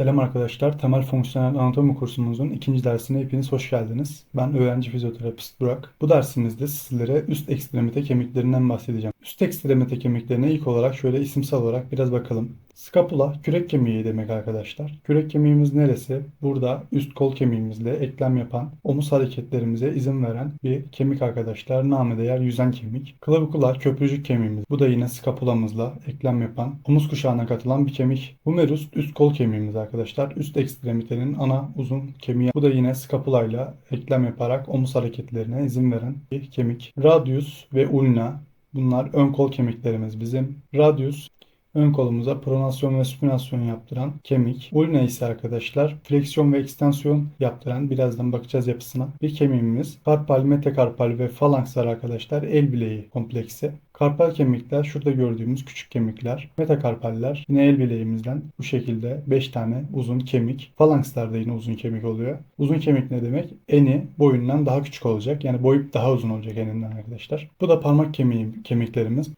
Selam arkadaşlar. Temel fonksiyonel anatomi kursumuzun ikinci dersine hepiniz hoş geldiniz. Ben öğrenci fizyoterapist Burak. Bu dersimizde sizlere üst ekstremite kemiklerinden bahsedeceğim. Üst ekstremite kemiklerine ilk olarak şöyle isimsel olarak biraz bakalım. Skapula kürek kemiği demek arkadaşlar. Kürek kemiğimiz neresi? Burada üst kol kemiğimizle eklem yapan, omuz hareketlerimize izin veren bir kemik arkadaşlar. Namı değer yüzen kemik. Klavikular köprücük kemiğimiz. Bu da yine skapulamızla eklem yapan, omuz kuşağına katılan bir kemik. Humerus üst kol kemiğimiz arkadaşlar. Üst ekstremitenin ana uzun kemiği. Bu da yine skapulayla eklem yaparak omuz hareketlerine izin veren bir kemik. Radius ve ulna Bunlar ön kol kemiklerimiz bizim. Radius ön kolumuza pronasyon ve supinasyon yaptıran kemik. Ulna ise arkadaşlar fleksiyon ve ekstensiyon yaptıran birazdan bakacağız yapısına bir kemiğimiz. Karpal, metakarpal ve falankslar arkadaşlar el bileği kompleksi. Karpal kemikler şurada gördüğümüz küçük kemikler. Metakarpaller yine el bileğimizden bu şekilde 5 tane uzun kemik. Falankslar da yine uzun kemik oluyor. Uzun kemik ne demek? Eni boyundan daha küçük olacak. Yani boyut daha uzun olacak eninden arkadaşlar. Bu da parmak kemiği kemiklerimiz.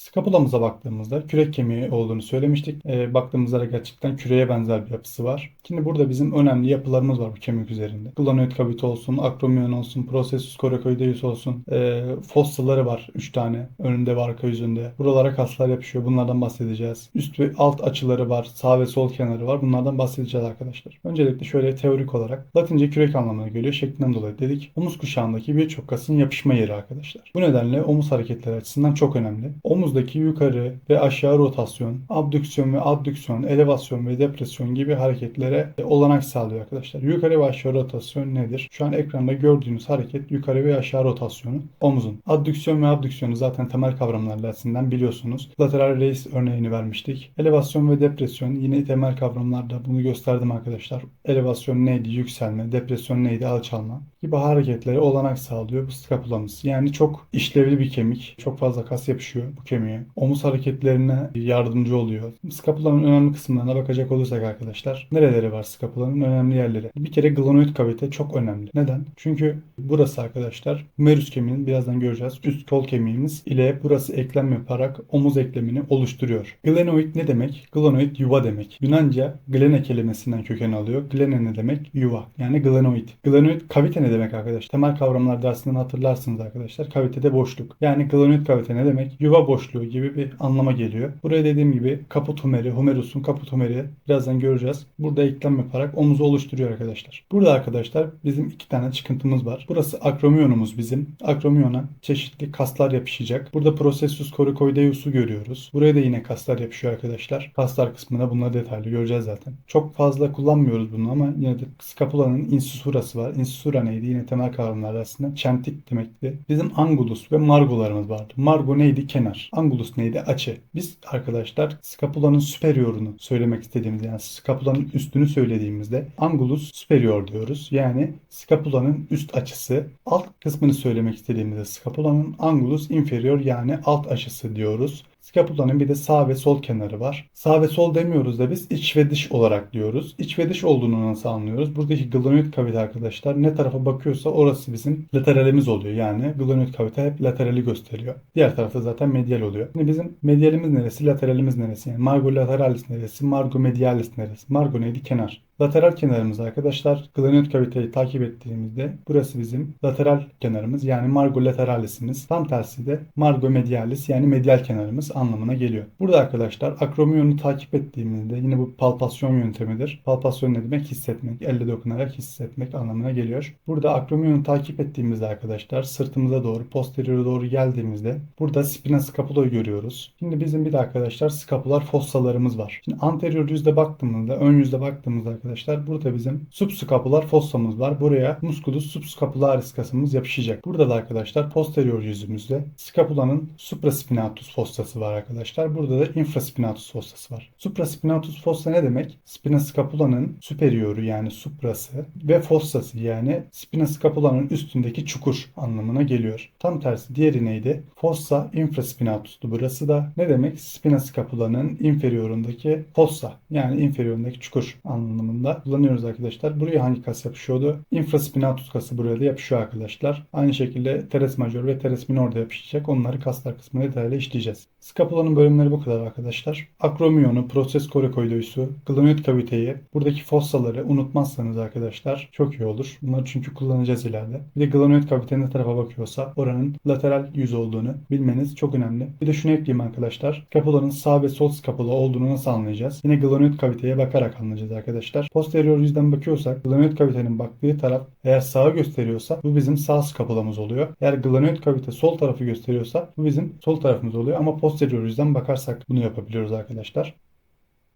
Skapulamıza baktığımızda kürek kemiği olduğunu söylemiştik. E, baktığımızda da gerçekten küreye benzer bir yapısı var. Şimdi burada bizim önemli yapılarımız var bu kemik üzerinde. Glenoid kavite olsun, akromion olsun, processus coracoideus olsun. E, fossaları var 3 tane. Önünde ve arka yüzünde. Buralara kaslar yapışıyor. Bunlardan bahsedeceğiz. Üst ve alt açıları var. Sağ ve sol kenarı var. Bunlardan bahsedeceğiz arkadaşlar. Öncelikle şöyle teorik olarak Latince kürek anlamına geliyor şeklinden dolayı dedik. Omuz kuşağındaki birçok kasın yapışma yeri arkadaşlar. Bu nedenle omuz hareketleri açısından çok önemli. Omuz omuzdaki yukarı ve aşağı rotasyon, abdüksiyon ve addüksiyon, elevasyon ve depresyon gibi hareketlere olanak sağlıyor arkadaşlar. Yukarı ve aşağı rotasyon nedir? Şu an ekranda gördüğünüz hareket yukarı ve aşağı rotasyonu omuzun. Addüksiyon ve abdüksiyonu zaten temel kavramlar dersinden biliyorsunuz. Lateral raise örneğini vermiştik. Elevasyon ve depresyon yine temel kavramlarda bunu gösterdim arkadaşlar. Elevasyon neydi? Yükselme. Depresyon neydi? Alçalma gibi hareketlere olanak sağlıyor bu skapulamız. Yani çok işlevli bir kemik. Çok fazla kas yapışıyor bu kemiğe. Omuz hareketlerine yardımcı oluyor. Skapulanın önemli kısımlarına bakacak olursak arkadaşlar. Nereleri var skapulanın önemli yerleri? Bir kere glenoid kavite çok önemli. Neden? Çünkü burası arkadaşlar humerus kemiğinin birazdan göreceğiz. Üst kol kemiğimiz ile burası eklem yaparak omuz eklemini oluşturuyor. Glenoid ne demek? Glenoid yuva demek. Yunanca glene kelimesinden köken alıyor. Glene ne demek? Yuva. Yani glenoid. Glenoid kavite ne demek arkadaşlar? Temel kavramlar dersinden hatırlarsınız arkadaşlar. Kavitede boşluk. Yani glenoid kavite ne demek? Yuva boşluğu gibi bir anlama geliyor. Buraya dediğim gibi kaput humeri, humerus'un kaput humeri birazdan göreceğiz. Burada eklem yaparak omuzu oluşturuyor arkadaşlar. Burada arkadaşlar bizim iki tane çıkıntımız var. Burası akromiyonumuz bizim. Akromiyona çeşitli kaslar yapışacak. Burada processus coracoideus'u görüyoruz. Buraya da yine kaslar yapışıyor arkadaşlar. Kaslar kısmında bunları detaylı göreceğiz zaten. Çok fazla kullanmıyoruz bunu ama yine de scapulanın insusurası var. Insusura neydi? Yine temel kavramlar aslında. Çentik demekti. Bizim angulus ve margolarımız vardı. Margo neydi? Kenar. Angulus neydi? Açı. Biz arkadaşlar scapulanın superiorunu söylemek istediğimiz yani scapulanın üstünü söylediğimizde angulus superior diyoruz. Yani scapulanın üst açısı. Alt kısmını söylemek istediğimizde scapulanın angulus inferior yani alt açısı diyoruz. Scapulanın bir de sağ ve sol kenarı var. Sağ ve sol demiyoruz da biz iç ve dış olarak diyoruz. İç ve dış olduğunu nasıl anlıyoruz? Buradaki glenoid kavite arkadaşlar ne tarafa bakıyorsa orası bizim lateralimiz oluyor. Yani glenoid kavite hep laterali gösteriyor. Diğer tarafta zaten medial oluyor. Şimdi bizim medialimiz neresi, lateralimiz neresi? Yani margo lateralis neresi, margo medialis neresi? Margo neydi? Kenar. Lateral kenarımız arkadaşlar glenoid kaviteyi takip ettiğimizde burası bizim lateral kenarımız yani margo lateralisimiz. Tam tersi de margo medialis yani medial kenarımız anlamına geliyor. Burada arkadaşlar akromiyonu takip ettiğimizde yine bu palpasyon yöntemidir. Palpasyon ne demek? Hissetmek. Elle dokunarak hissetmek anlamına geliyor. Burada akromiyonu takip ettiğimizde arkadaşlar sırtımıza doğru posteriore doğru geldiğimizde burada spina scapulo'yu görüyoruz. Şimdi bizim bir de arkadaşlar scapular fossalarımız var. Şimdi anterior yüzde baktığımızda ön yüzde baktığımızda arkadaşlar arkadaşlar. Burada bizim subscapular fossamız var. Buraya musculus subscapularis kasımız yapışacak. Burada da arkadaşlar posterior yüzümüzde scapulanın supraspinatus fossası var arkadaşlar. Burada da infraspinatus fossası var. Supraspinatus fossa ne demek? Spina scapulanın superioru yani suprası ve fossası yani spina scapulanın üstündeki çukur anlamına geliyor. Tam tersi diğeri neydi? Fossa infraspinatustu. Burası da ne demek? Spina scapulanın inferiorundaki fossa yani inferiorundaki çukur anlamında anlamında kullanıyoruz arkadaşlar. Buraya hangi kas yapışıyordu? Infraspinatus kası buraya da yapışıyor arkadaşlar. Aynı şekilde teres major ve teres minor da yapışacak. Onları kaslar kısmında detaylı işleyeceğiz. Scapulanın bölümleri bu kadar arkadaşlar. Akromiyonu, proses korekoidoisu, glenoid kaviteyi, buradaki fossaları unutmazsanız arkadaşlar çok iyi olur. Bunları çünkü kullanacağız ileride. Bir de glenoid kavite ne tarafa bakıyorsa oranın lateral yüz olduğunu bilmeniz çok önemli. Bir de şunu ekleyeyim arkadaşlar. Scapulanın sağ ve sol scapula olduğunu nasıl anlayacağız? Yine glenoid kaviteye bakarak anlayacağız arkadaşlar. Posterior yüzden bakıyorsak glenoid kavitenin baktığı taraf eğer sağı gösteriyorsa bu bizim sağ skapulamız oluyor. Eğer glenoid kavite sol tarafı gösteriyorsa bu bizim sol tarafımız oluyor. Ama posterior yüzden bakarsak bunu yapabiliyoruz arkadaşlar.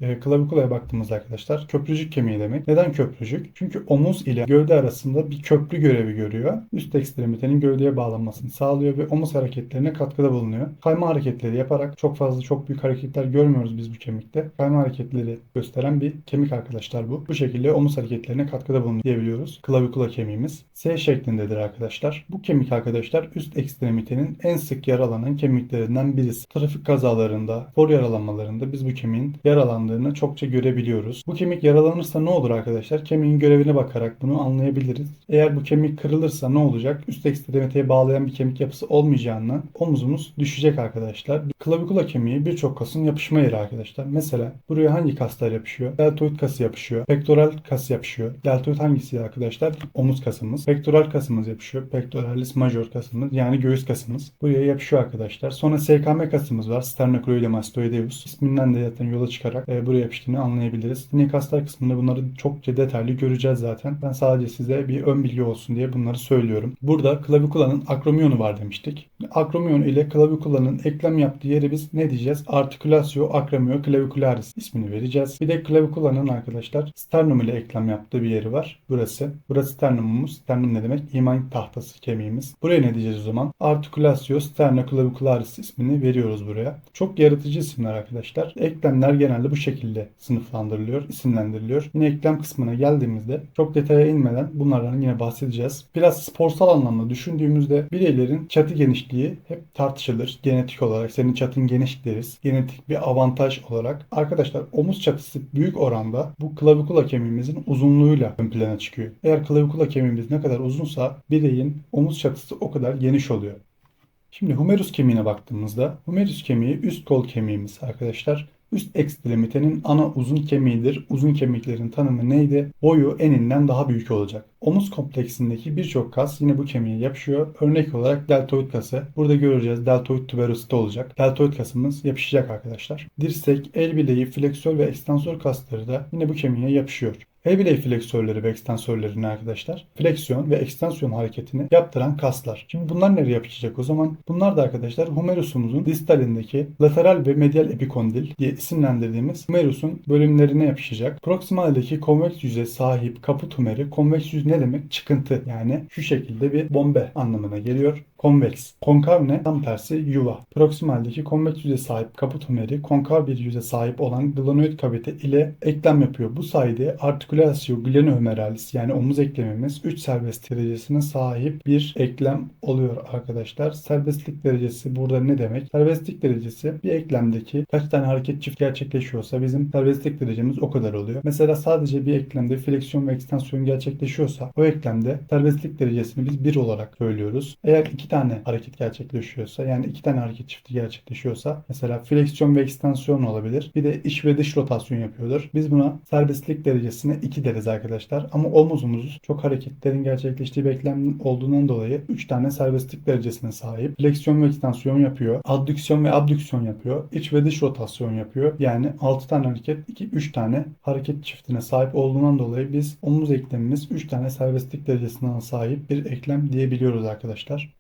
E, klavikulaya baktığımızda arkadaşlar köprücük kemiği demek. Neden köprücük? Çünkü omuz ile gövde arasında bir köprü görevi görüyor. Üst ekstremitenin gövdeye bağlanmasını sağlıyor ve omuz hareketlerine katkıda bulunuyor. Kayma hareketleri yaparak çok fazla çok büyük hareketler görmüyoruz biz bu kemikte. Kayma hareketleri gösteren bir kemik arkadaşlar bu. Bu şekilde omuz hareketlerine katkıda bulunuyor diyebiliyoruz. Klavikula kemiğimiz S şeklindedir arkadaşlar. Bu kemik arkadaşlar üst ekstremitenin en sık yaralanan kemiklerinden birisi. Trafik kazalarında, spor yaralanmalarında biz bu kemiğin yaralandığını çokça görebiliyoruz. Bu kemik yaralanırsa ne olur arkadaşlar? Kemiğin görevine bakarak bunu anlayabiliriz. Eğer bu kemik kırılırsa ne olacak? Üst ekstremiteye bağlayan bir kemik yapısı olmayacağından omuzumuz düşecek arkadaşlar. Klavikula kemiği birçok kasın yapışma yeri arkadaşlar. Mesela buraya hangi kaslar yapışıyor? Deltoid kası yapışıyor. Pektoral kas yapışıyor. Deltoid hangisi arkadaşlar? Omuz kasımız. Pektoral kasımız yapışıyor. Pectoralis major kasımız yani göğüs kasımız. Buraya yapışıyor arkadaşlar. Sonra SKM kasımız var. Sternocleidomastoideus. İsminden de zaten yola çıkarak e, buraya yapıştığını anlayabiliriz. Yine kaslar kısmında bunları çokça detaylı göreceğiz zaten. Ben sadece size bir ön bilgi olsun diye bunları söylüyorum. Burada klavikulanın akromiyonu var demiştik. Akromiyon ile klavikulanın eklem yaptığı yere biz ne diyeceğiz? Articulatio acromio clavicularis ismini vereceğiz. Bir de klavikulanın arkadaşlar sternum ile eklem yaptığı bir yeri var. Burası. Burası sternumumuz. Sternum ne demek? İman tahtası kemiğimiz. Buraya ne diyeceğiz o zaman? Articulatio sternoclavicularis ismini veriyoruz buraya. Çok yaratıcı isimler arkadaşlar. Eklemler genelde bu şekilde sınıflandırılıyor, isimlendiriliyor. Yine eklem kısmına geldiğimizde çok detaya inmeden bunlardan yine bahsedeceğiz. Biraz sporsal anlamda düşündüğümüzde bireylerin çatı genişliği hep tartışılır. Genetik olarak senin çatın geniş deriz. Genetik bir avantaj olarak. Arkadaşlar omuz çatısı büyük oranda bu klavikula kemiğimizin uzunluğuyla ön plana çıkıyor. Eğer klavikula kemiğimiz ne kadar uzunsa bireyin omuz çatısı o kadar geniş oluyor. Şimdi humerus kemiğine baktığımızda humerus kemiği üst kol kemiğimiz arkadaşlar. Üst ekstremitenin ana uzun kemiğidir. Uzun kemiklerin tanımı neydi? Boyu eninden daha büyük olacak. Omuz kompleksindeki birçok kas yine bu kemiğe yapışıyor. Örnek olarak deltoid kası. Burada göreceğiz deltoid tuberosite olacak. Deltoid kasımız yapışacak arkadaşlar. Dirsek, el bileği, fleksör ve ekstansör kasları da yine bu kemiğe yapışıyor. Bilek fleksörleri ve ekstansörlerini arkadaşlar fleksiyon ve ekstansiyon hareketini yaptıran kaslar. Şimdi bunlar nereye yapışacak o zaman? Bunlar da arkadaşlar humerusumuzun distalindeki lateral ve medial epikondil diye isimlendirdiğimiz humerusun bölümlerine yapışacak. Proximaldeki konveks yüze sahip kaput humeri konveks yüz ne demek? Çıkıntı yani şu şekilde bir bombe anlamına geliyor konveks. Konkav ne? Tam tersi yuva. Proximaldeki konveks yüze sahip kaput humeri konkav bir yüze sahip olan glenoid kavite ile eklem yapıyor. Bu sayede artikülasyon glenohumeralis yani omuz eklemimiz 3 serbest derecesine sahip bir eklem oluyor arkadaşlar. Serbestlik derecesi burada ne demek? Serbestlik derecesi bir eklemdeki kaç tane hareket çift gerçekleşiyorsa bizim serbestlik derecemiz o kadar oluyor. Mesela sadece bir eklemde fleksiyon ve ekstansiyon gerçekleşiyorsa o eklemde serbestlik derecesini biz 1 olarak söylüyoruz. Eğer iki tane hareket gerçekleşiyorsa yani iki tane hareket çifti gerçekleşiyorsa mesela fleksiyon ve ekstansiyon olabilir. Bir de iç ve dış rotasyon yapıyordur. Biz buna serbestlik derecesine 2 deriz arkadaşlar. Ama omuzumuz çok hareketlerin gerçekleştiği beklem olduğundan dolayı 3 tane serbestlik derecesine sahip. Fleksiyon ve ekstansiyon yapıyor. Addüksiyon ve abdüksiyon yapıyor. İç ve dış rotasyon yapıyor. Yani 6 tane hareket 2 3 tane hareket çiftine sahip olduğundan dolayı biz omuz eklemimiz 3 tane serbestlik derecesine sahip bir eklem diyebiliyoruz arkadaşlar.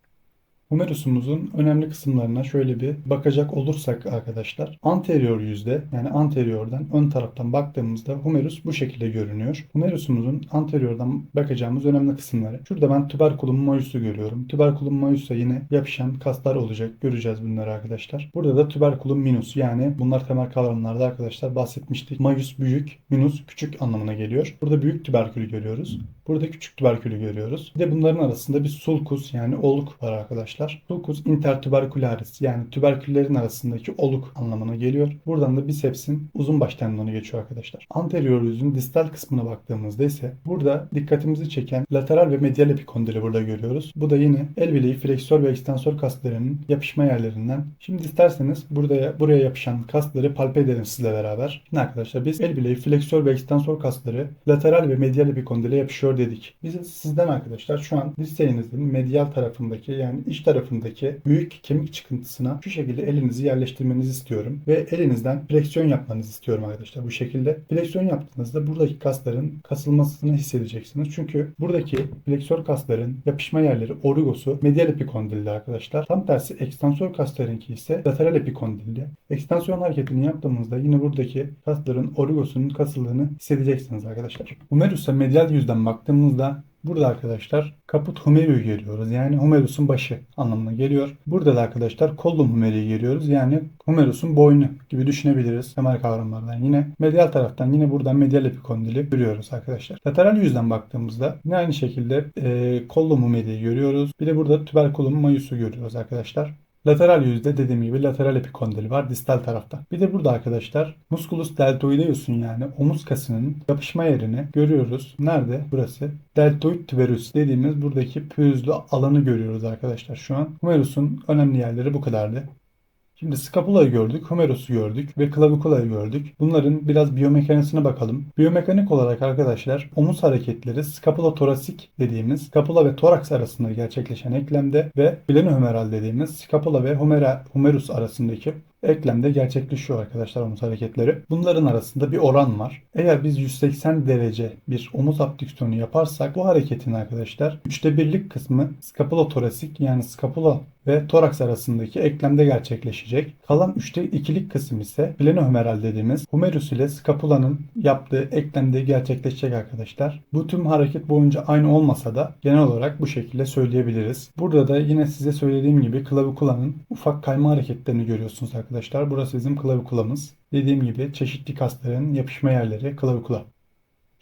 Humerusumuzun önemli kısımlarına şöyle bir bakacak olursak arkadaşlar. Anterior yüzde yani anteriordan ön taraftan baktığımızda humerus bu şekilde görünüyor. Humerusumuzun anteriordan bakacağımız önemli kısımları. Şurada ben tuberculum majus'u görüyorum. Tuberculum majus'a yine yapışan kaslar olacak. Göreceğiz bunları arkadaşlar. Burada da tuberculum minus yani bunlar temel kavramlarda arkadaşlar bahsetmiştik. Majus büyük, minus küçük anlamına geliyor. Burada büyük tüberkülü görüyoruz. Burada küçük tüberkülü görüyoruz. Bir de bunların arasında bir sulcus yani oluk var arkadaşlar. Sulcus intertubercularis yani tüberküllerin arasındaki oluk anlamına geliyor. Buradan da bisepsin uzun baş tendonu geçiyor arkadaşlar. Anterior yüzün distal kısmına baktığımızda ise burada dikkatimizi çeken lateral ve medial epikondili burada görüyoruz. Bu da yine el bileği fleksör ve ekstensör kaslarının yapışma yerlerinden. Şimdi isterseniz burada buraya yapışan kasları palpe edelim sizle beraber. Şimdi arkadaşlar biz el bileği fleksör ve ekstensör kasları lateral ve medial epikondile yapışıyor dedik. Biz sizden arkadaşlar şu an dirseğinizin medial tarafındaki yani iç tarafındaki büyük kemik çıkıntısına şu şekilde elinizi yerleştirmenizi istiyorum. Ve elinizden fleksiyon yapmanızı istiyorum arkadaşlar bu şekilde. Fleksiyon yaptığınızda buradaki kasların kasılmasını hissedeceksiniz. Çünkü buradaki fleksör kasların yapışma yerleri origosu medial epikondilde arkadaşlar. Tam tersi ekstansör kaslarınki ise lateral epikondilde. Ekstansiyon hareketini yaptığımızda yine buradaki kasların origosunun kasıldığını hissedeceksiniz arkadaşlar. Humerus'a medial yüzden baktığımızda Burada arkadaşlar kaput humeriu görüyoruz. Yani humerus'un başı anlamına geliyor. Burada da arkadaşlar kollum humeriu görüyoruz. Yani humerus'un boynu gibi düşünebiliriz temel kavramlardan. Yine medial taraftan yine buradan medial epikondili görüyoruz arkadaşlar. Lateral yüzden baktığımızda yine aynı şekilde e, kollum humeriu görüyoruz. Bir de burada tuberculum mayusu görüyoruz arkadaşlar. Lateral yüzde dediğim gibi lateral epikondil var distal tarafta. Bir de burada arkadaşlar musculus deltoideus'un yani omuz kasının yapışma yerini görüyoruz. Nerede? Burası. Deltoid tuberus dediğimiz buradaki pürüzlü alanı görüyoruz arkadaşlar şu an. Humerus'un önemli yerleri bu kadardı. Şimdi skapula'yı gördük, humerus'u gördük ve klavikula'yı gördük. Bunların biraz biyomekanisine bakalım. Biyomekanik olarak arkadaşlar omuz hareketleri skapula torasik dediğimiz skapula ve toraks arasında gerçekleşen eklemde ve glenohumeral dediğimiz skapula ve humera, humerus arasındaki eklemde gerçekleşiyor arkadaşlar omuz hareketleri. Bunların arasında bir oran var. Eğer biz 180 derece bir omuz abdüksiyonu yaparsak bu hareketin arkadaşlar 3'te birlik kısmı skapulotorasik yani skapula ve toraks arasındaki eklemde gerçekleşecek. Kalan 3'te 2'lik kısım ise glenohumeral dediğimiz humerus ile skapulanın yaptığı eklemde gerçekleşecek arkadaşlar. Bu tüm hareket boyunca aynı olmasa da genel olarak bu şekilde söyleyebiliriz. Burada da yine size söylediğim gibi klavikulanın ufak kayma hareketlerini görüyorsunuz arkadaşlar. Burası bizim klavikulamız. Dediğim gibi çeşitli kasların yapışma yerleri klavikula.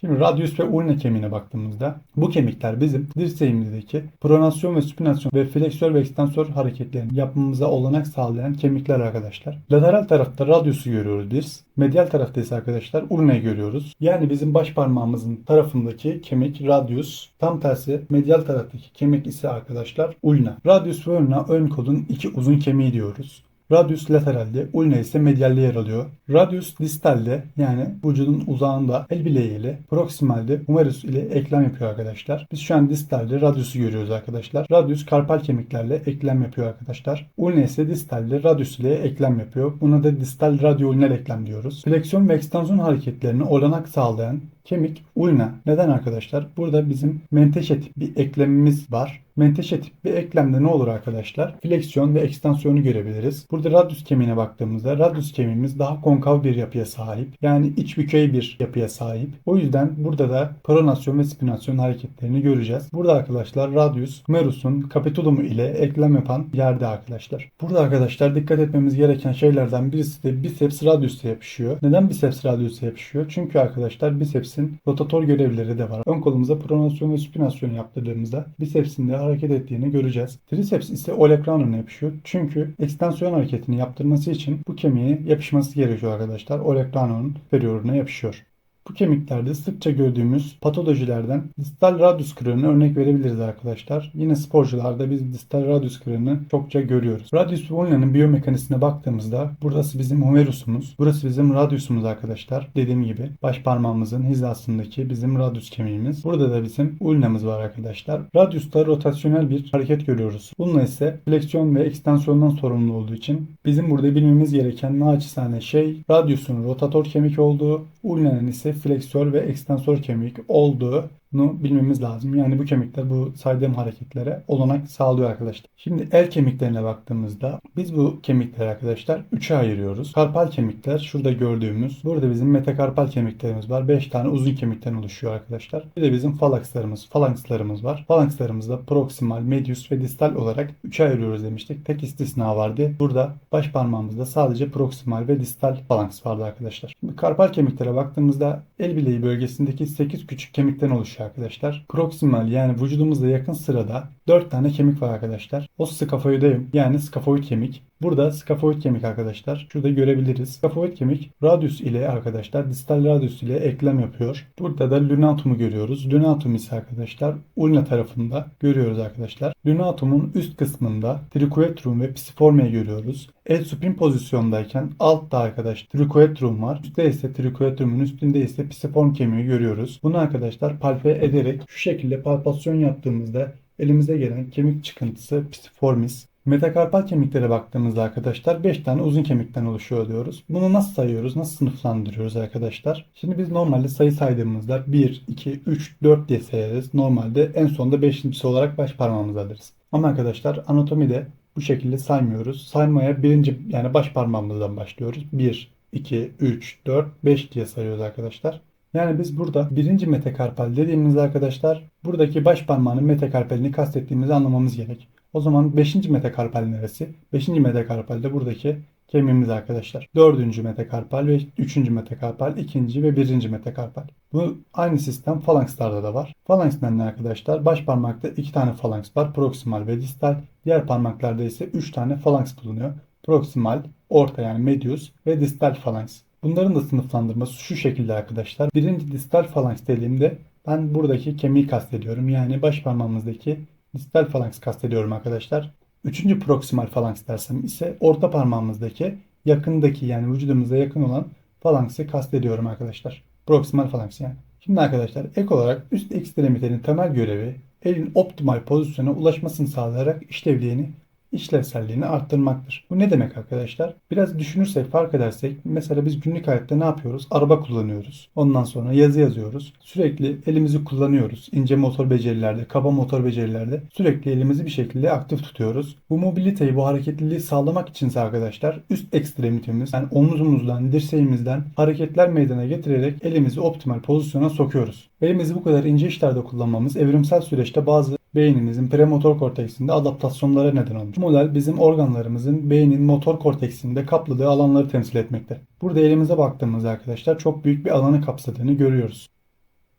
Şimdi radius ve ulna kemiğine baktığımızda bu kemikler bizim dirseğimizdeki pronasyon ve supinasyon ve fleksör ve ekstensör hareketlerini yapmamıza olanak sağlayan kemikler arkadaşlar. Lateral tarafta radiusu görüyoruz biz. Medial tarafta ise arkadaşlar ulnayı görüyoruz. Yani bizim baş parmağımızın tarafındaki kemik radius. Tam tersi medial taraftaki kemik ise arkadaşlar ulna. Radius ve ulna ön kolun iki uzun kemiği diyoruz. Radius lateralde, ulna ise medialde yer alıyor. Radius distalde yani vücudun uzağında el bileği ile proksimalde humerus ile eklem yapıyor arkadaşlar. Biz şu an distalde radius'u görüyoruz arkadaşlar. Radius karpal kemiklerle eklem yapıyor arkadaşlar. Ulna ise distalde radius ile eklem yapıyor. Buna da distal radyoulnar eklem diyoruz. Fleksiyon ve ekstansiyon hareketlerini olanak sağlayan kemik ulna. Neden arkadaşlar? Burada bizim menteşe tip bir eklemimiz var. Menteşe tip bir eklemde ne olur arkadaşlar? Fleksiyon ve ekstansiyonu görebiliriz. Burada radius kemiğine baktığımızda radius kemiğimiz daha konkav bir yapıya sahip. Yani iç bükey bir yapıya sahip. O yüzden burada da pronasyon ve spinasyon hareketlerini göreceğiz. Burada arkadaşlar radius humerus'un kapitulumu ile eklem yapan yerde arkadaşlar. Burada arkadaşlar dikkat etmemiz gereken şeylerden birisi de biceps radius'a yapışıyor. Neden biceps radius'a yapışıyor? Çünkü arkadaşlar bisepsin rotator görevleri de var. Ön kolumuza pronasyon ve supinasyon yaptırdığımızda bisepsin de hareket ettiğini göreceğiz. Triceps ise olekranona yapışıyor. Çünkü ekstansiyon hareketini yaptırması için bu kemiğe yapışması gerekiyor arkadaşlar. Olekranonun superioruna yapışıyor. Bu kemiklerde sıkça gördüğümüz patolojilerden distal radius kırığını örnek verebiliriz arkadaşlar. Yine sporcularda biz distal radius kırığını çokça görüyoruz. Radius vulna'nın biyomekanisine baktığımızda burası bizim humerusumuz. Burası bizim radiusumuz arkadaşlar. Dediğim gibi baş parmağımızın hizasındaki bizim radius kemiğimiz. Burada da bizim ulnamız var arkadaşlar. Radius'ta rotasyonel bir hareket görüyoruz. Ulna ise fleksiyon ve ekstansiyondan sorumlu olduğu için bizim burada bilmemiz gereken naçizane şey radiusun rotator kemik olduğu, ulnanın ise fleksör ve ekstensör kemik olduğu bilmemiz lazım. Yani bu kemikler bu saydığım hareketlere olanak sağlıyor arkadaşlar. Şimdi el kemiklerine baktığımızda biz bu kemikleri arkadaşlar 3'e ayırıyoruz. Karpal kemikler şurada gördüğümüz. Burada bizim metakarpal kemiklerimiz var. 5 tane uzun kemikten oluşuyor arkadaşlar. Bir de bizim falakslarımız, falankslarımız var. Falankslarımızda proksimal, medius ve distal olarak 3'e ayırıyoruz demiştik. Tek istisna vardı. Burada baş parmağımızda sadece proksimal ve distal falanks vardı arkadaşlar. Şimdi karpal kemiklere baktığımızda el bileği bölgesindeki 8 küçük kemikten oluşuyor arkadaşlar. Proksimal yani vücudumuza yakın sırada 4 tane kemik var arkadaşlar. O skafoidayım yani skafoid kemik. Burada skafoid kemik arkadaşlar. Şurada görebiliriz. Skafoid kemik radius ile arkadaşlar distal radius ile eklem yapıyor. Burada da lunatum'u görüyoruz. Lunatum ise arkadaşlar ulna tarafında görüyoruz arkadaşlar. Lunatumun üst kısmında triquetrum ve pisiformeyi görüyoruz. El supin pozisyondayken altta arkadaş triquetrum var. Üstte ise triquetrumun üstünde ise pisiform kemiği görüyoruz. Bunu arkadaşlar palpe ederek şu şekilde palpasyon yaptığımızda elimize gelen kemik çıkıntısı pisiformis Metakarpal kemiklere baktığımızda arkadaşlar 5 tane uzun kemikten oluşuyor diyoruz. Bunu nasıl sayıyoruz? Nasıl sınıflandırıyoruz arkadaşlar? Şimdi biz normalde sayı saydığımızda 1, 2, 3, 4 diye sayarız. Normalde en sonunda 5.si olarak baş parmağımızı alırız. Ama arkadaşlar anatomide bu şekilde saymıyoruz. Saymaya birinci yani baş parmağımızdan başlıyoruz. 1, 2, 3, 4, 5 diye sayıyoruz arkadaşlar. Yani biz burada birinci metakarpal dediğimizde arkadaşlar buradaki baş parmağının metakarpalini kastettiğimizi anlamamız gerek. O zaman 5. metakarpal neresi? 5. metakarpal de buradaki kemiğimiz arkadaşlar. 4. metakarpal ve 3. metakarpal, 2. ve 1. metakarpal. Bu aynı sistem falankslarda da var. Falanks ne arkadaşlar? Baş parmakta 2 tane falanks var. Proksimal ve distal. Diğer parmaklarda ise 3 tane falanks bulunuyor. Proksimal, orta yani medius ve distal falanks. Bunların da sınıflandırması şu şekilde arkadaşlar. Birinci distal falanks dediğimde ben buradaki kemiği kastediyorum. Yani baş parmağımızdaki distal falanks kastediyorum arkadaşlar. Üçüncü proksimal falanks dersem ise orta parmağımızdaki yakındaki yani vücudumuza yakın olan falanksi kastediyorum arkadaşlar. Proksimal falanks yani. Şimdi arkadaşlar ek olarak üst ekstremitenin temel görevi elin optimal pozisyona ulaşmasını sağlayarak işlevliğini işlevselliğini arttırmaktır. Bu ne demek arkadaşlar? Biraz düşünürsek fark edersek mesela biz günlük hayatta ne yapıyoruz? Araba kullanıyoruz. Ondan sonra yazı yazıyoruz. Sürekli elimizi kullanıyoruz. İnce motor becerilerde, kaba motor becerilerde sürekli elimizi bir şekilde aktif tutuyoruz. Bu mobiliteyi, bu hareketliliği sağlamak içinse arkadaşlar üst ekstremitemiz yani omuzumuzdan, dirseğimizden hareketler meydana getirerek elimizi optimal pozisyona sokuyoruz. Elimizi bu kadar ince işlerde kullanmamız evrimsel süreçte bazı beynimizin premotor korteksinde adaptasyonlara neden olmuş. Model bizim organlarımızın beynin motor korteksinde kapladığı alanları temsil etmekte. Burada elimize baktığımızda arkadaşlar çok büyük bir alanı kapsadığını görüyoruz.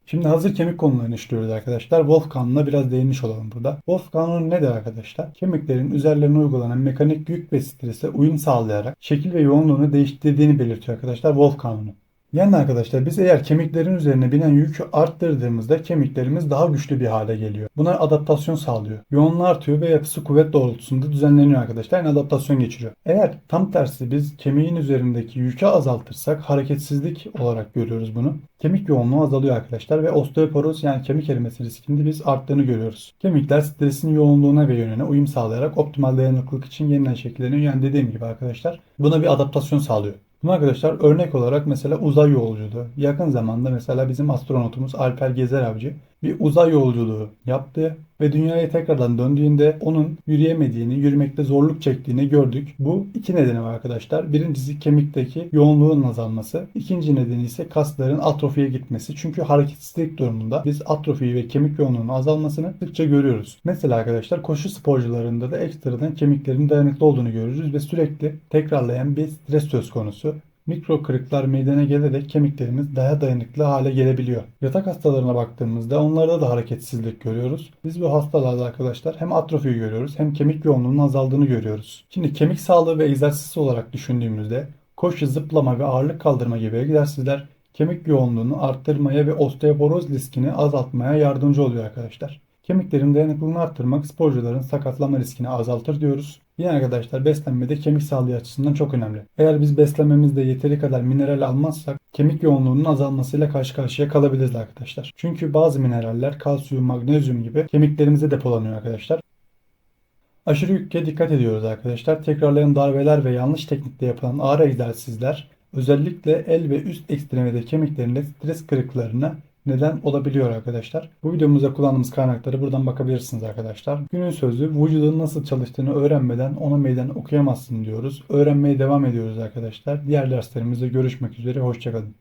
Şimdi hazır kemik konularını işliyoruz arkadaşlar. Wolf kanununa biraz değinmiş olalım burada. Wolf kanunu nedir arkadaşlar? Kemiklerin üzerlerine uygulanan mekanik yük ve strese uyum sağlayarak şekil ve yoğunluğunu değiştirdiğini belirtiyor arkadaşlar Wolf kanunu. Yani arkadaşlar biz eğer kemiklerin üzerine binen yükü arttırdığımızda kemiklerimiz daha güçlü bir hale geliyor. Buna adaptasyon sağlıyor. Yoğunluğu artıyor ve yapısı kuvvet doğrultusunda düzenleniyor arkadaşlar. Yani adaptasyon geçiriyor. Eğer tam tersi biz kemiğin üzerindeki yükü azaltırsak hareketsizlik olarak görüyoruz bunu. Kemik yoğunluğu azalıyor arkadaşlar ve osteoporoz yani kemik erimesi riskinde biz arttığını görüyoruz. Kemikler stresin yoğunluğuna ve yönüne uyum sağlayarak optimal dayanıklılık için yeniden şekilleniyor. Yani dediğim gibi arkadaşlar buna bir adaptasyon sağlıyor. Bunu arkadaşlar örnek olarak mesela uzay yolculuğu. Yakın zamanda mesela bizim astronotumuz Alper Gezer Avcı bir uzay yolculuğu yaptı ve dünyaya tekrardan döndüğünde onun yürüyemediğini, yürümekte zorluk çektiğini gördük. Bu iki nedeni var arkadaşlar. Birincisi kemikteki yoğunluğun azalması. İkinci nedeni ise kasların atrofiye gitmesi. Çünkü hareketsizlik durumunda biz atrofiyi ve kemik yoğunluğunun azalmasını sıkça görüyoruz. Mesela arkadaşlar koşu sporcularında da ekstradan kemiklerin dayanıklı olduğunu görürüz ve sürekli tekrarlayan bir stres söz konusu mikro kırıklar meydana gelerek kemiklerimiz daha dayanıklı hale gelebiliyor. Yatak hastalarına baktığımızda onlarda da hareketsizlik görüyoruz. Biz bu hastalarda arkadaşlar hem atrofiyi görüyoruz hem kemik yoğunluğunun azaldığını görüyoruz. Şimdi kemik sağlığı ve egzersiz olarak düşündüğümüzde koşu, zıplama ve ağırlık kaldırma gibi egzersizler kemik yoğunluğunu arttırmaya ve osteoporoz riskini azaltmaya yardımcı oluyor arkadaşlar. Kemiklerin dayanıklılığını arttırmak sporcuların sakatlama riskini azaltır diyoruz. Yine arkadaşlar beslenme de kemik sağlığı açısından çok önemli. Eğer biz beslenmemizde yeteri kadar mineral almazsak kemik yoğunluğunun azalmasıyla karşı karşıya kalabiliriz arkadaşlar. Çünkü bazı mineraller kalsiyum, magnezyum gibi kemiklerimize depolanıyor arkadaşlar. Aşırı yükke dikkat ediyoruz arkadaşlar. Tekrarlayan darbeler ve yanlış teknikte yapılan ağır egzersizler özellikle el ve üst ekstremite kemiklerinde stres kırıklarına neden olabiliyor arkadaşlar. Bu videomuzda kullandığımız kaynakları buradan bakabilirsiniz arkadaşlar. Günün sözü vücudun nasıl çalıştığını öğrenmeden ona meydan okuyamazsın diyoruz. Öğrenmeye devam ediyoruz arkadaşlar. Diğer derslerimizde görüşmek üzere. Hoşçakalın.